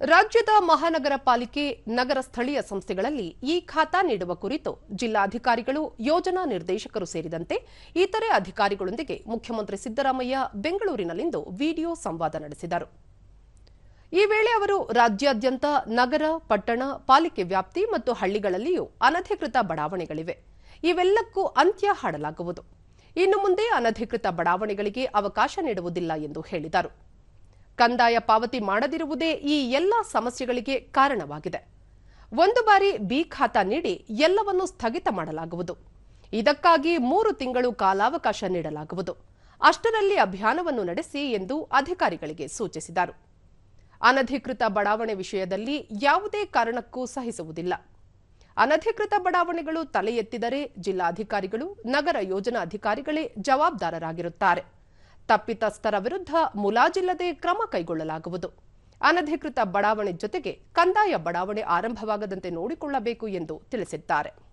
ರಾಜ್ಯದ ಮಹಾನಗರ ಪಾಲಿಕೆ ನಗರ ಸ್ಥಳೀಯ ಸಂಸ್ಥೆಗಳಲ್ಲಿ ಈ ಖಾತಾ ನೀಡುವ ಕುರಿತು ಜಿಲ್ಲಾಧಿಕಾರಿಗಳು, ಯೋಜನಾ ನಿರ್ದೇಶಕರು ಸೇರಿದಂತೆ ಇತರೆ ಅಧಿಕಾರಿಗಳೊಂದಿಗೆ ಮುಖ್ಯಮಂತ್ರಿ ಸಿದ್ದರಾಮಯ್ಯ ಬೆಂಗಳೂರಿನಲ್ಲಿಂದು ವಿಡಿಯೋ ಸಂವಾದ ನಡೆಸಿದರು. ಈ ವೇಳೆ ಅವರು ರಾಜ್ಯಾದ್ಯಂತ ನಗರ, ಪಟ್ಟಣ, ಪಾಲಿಕೆ ವ್ಯಾಪ್ತಿ ಮತ್ತು ಹಳ್ಳಿಗಳಲ್ಲಿಯೂ ಅನಧಿಕೃತ ಬಡಾವಣೆಗಳಿವೆ. ಇವೆಲ್ಲಕ್ಕೂ ಅಂತ್ಯ ಹಾಡಲಾಗುವುದು. ಇನ್ನು ಮುಂದೆ ಅನಧಿಕೃತ ಬಡಾವಣೆಗಳಿಗೆ ಅವಕಾಶ ನೀಡುವುದಿಲ್ಲ ಎಂದು ಹೇಳಿದರು. ಕಂದಾಯ ಪಾವತಿ ಮಾಡದಿರುವುದೇ ಈ ಎಲ್ಲ ಸಮಸ್ಯೆಗಳಿಗೆ ಕಾರಣವಾಗಿದೆ. ಒಂದು ಬಾರಿ ಬಿ ಖಾತಾ ನೀಡಿ ಎಲ್ಲವನ್ನೂ ಸ್ಥಗಿತ ಮಾಡಲಾಗುವುದು. ಇದಕ್ಕಾಗಿ ಮೂರು ತಿಂಗಳು ಕಾಲಾವಕಾಶ ನೀಡಲಾಗುವುದು. ಅಷ್ಟರಲ್ಲಿ ಅಭಿಯಾನವನ್ನು ನಡೆಸಿ ಎಂದು ಅಧಿಕಾರಿಗಳಿಗೆ ಸೂಚಿಸಿದರು. ಅನಧಿಕೃತ ಬಡಾವಣೆ ವಿಷಯದಲ್ಲಿ ಯಾವುದೇ ಕಾರಣಕ್ಕೂ ಸಹಿಸುವುದಿಲ್ಲ. ಅನಧಿಕೃತ ಬಡಾವಣೆಗಳು ತಲೆ ಎತ್ತಿದರೆ ಜಿಲ್ಲಾಧಿಕಾರಿಗಳು, ನಗರ ಯೋಜನಾ ಅಧಿಕಾರಿಗಳೇ ಜವಾಬ್ದಾರರಾಗಿರುತ್ತಾರೆ. ತಪ್ಪಿತಸ್ಥರ ವಿರುದ್ಧ ಮುಲಾಜಿಲ್ಲದೆ ಕ್ರಮ ಕೈಗೊಳ್ಳಲಾಗುವುದು. ಅನಧಿಕೃತ ಬಡಾವಣೆ ಜೊತೆಗೆ ಕಂದಾಯ ಬಡಾವಣೆ ಆರಂಭವಾಗದಂತೆ ನೋಡಿಕೊಳ್ಳಬೇಕು ಎಂದು ತಿಳಿಸಿದ್ದಾರೆ.